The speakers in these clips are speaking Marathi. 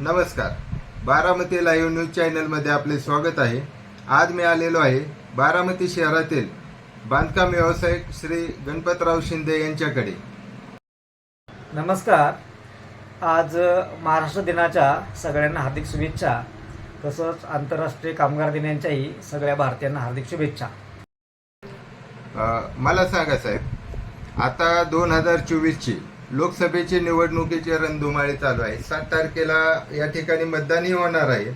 नमस्कार. बारामती लाईव्ह न्यूज चॅनलमध्ये आपले स्वागत आहे. आज मी आलेलो आहे बारामती शहरातील बांधकाम व्यावसायिक श्री गणपतराव शिंदे यांच्याकडे. नमस्कार. आज महाराष्ट्र दिनाच्या सगळ्यांना हार्दिक शुभेच्छा. तसंच आंतरराष्ट्रीय कामगार दिनांच्याही सगळ्या भारतीयांना हार्दिक शुभेच्छा. अ, मला सांगा साहेब आता दोन हजार चोवीसची लोकसभेची निवडणुकीची रणधुमाळी चालू आहे. सात तारखेला या ठिकाणी मतदानही होणार आहे.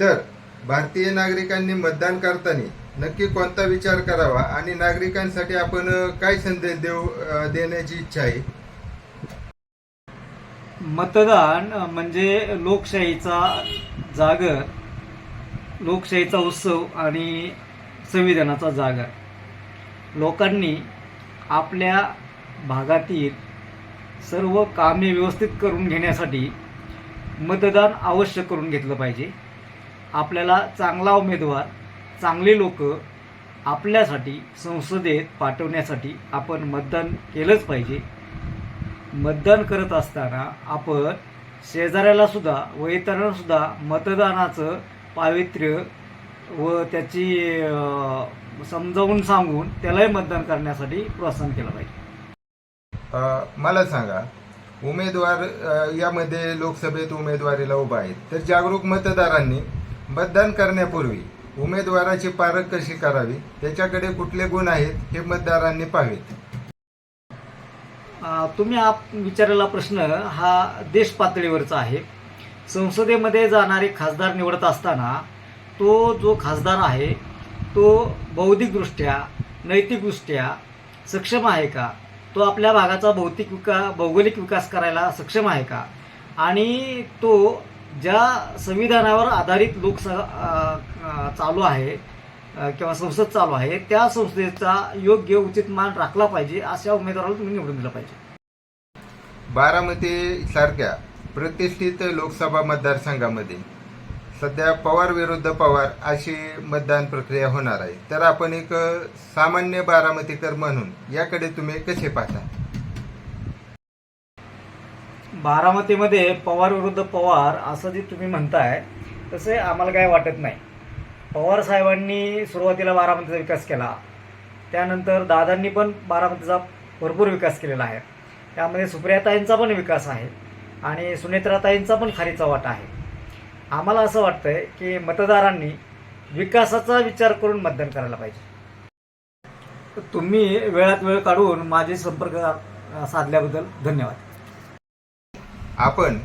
तर भारतीय नागरिकांनी मतदान करताना नक्की कोणता विचार करावा आणि नागरिकांसाठी आपण काय संदेश देऊ देण्याची इच्छा आहे? मतदान म्हणजे लोकशाहीचा जागर लोकशाहीचा उत्सव आणि संविधानाचा जागर. लोकांनी आपल्या भागातील सर्व कामे व्यवस्थित करून घेण्यासाठी मतदान अवश्य करून घेतलं पाहिजे. आपल्याला चांगला उमेदवार चांगले लोक आपल्यासाठी संसदेत पाठवण्यासाठी आपण मतदान केलंच पाहिजे. मतदान करत असताना आपण शेजाऱ्यालासुद्धा व इतरांनासुद्धा मतदानाचं पावित्र्य व त्याची समजावून सांगून त्यालाही मतदान करण्यासाठी प्रोत्साहन केलं पाहिजे. मला सांगा उमेदवार यामध्ये लोकसभेत उमेदवारीला उभा आहेत तर जागरूक मतदारांनी मतदान करण्यापूर्वी उमेदवाराची पारख कशी करावी? त्याच्याकडे कुठले गुण आहेत हे मतदारांनी पाहावेत. तुम्ही आप विचारलेला प्रश्न हा देश पातळीवरचा आहे. संसदेमध्ये जाणारे खासदार निवडत असताना तो जो खासदार आहे तो बौद्धिकदृष्ट्या नैतिकदृष्ट्या सक्षम आहे का? तो आपल्या भागाचा भौतिक विका भौगोलिक विकास करायला सक्षम आहे का? आणि तो ज्या संविधानावर आधारित लोकसभा चालू आहे किंवा संसद चालू आहे त्या संस्थेचा योग्य उचित मान राखला पाहिजे अशा उमेदवाराला तुम्ही निवडून दिलं पाहिजे. बारामती सारख्या प्रतिष्ठित लोकसभा मतदारसंघामध्ये सध्या पवार विरुद्ध पवार अशी मतदान प्रक्रिया होणार आहे. तर आपण एक सामान्य बारामतीकर म्हणून याकडे तुम्ही कसे पाहता? बारामतीमध्ये पवार विरुद्ध पवार असं जे तुम्ही म्हणताय तसे आम्हाला काय वाटत नाही. पवार साहेबांनी सुरुवातीला बारामतीचा विकास केला. त्यानंतर दादांनी पण बारामतीचा भरपूर विकास केलेला आहे. त्यामध्ये सुप्रियाताईंचा पण विकास आहे आणि सुनेत्राताईंचा पण खारीचा वाटा आहे. आम्हाला असं वाटतंय की मतदारांनी विकासाचा विचार करून मतदान करायला पाहिजे. तर तुम्ही वेळात वेळ काढून माझे संपर्क साधल्याबद्दल धन्यवाद. आपण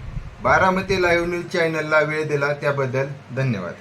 बारामती लाईव्ह न्यूज चॅनलला वेळ दिला त्याबद्दल धन्यवाद.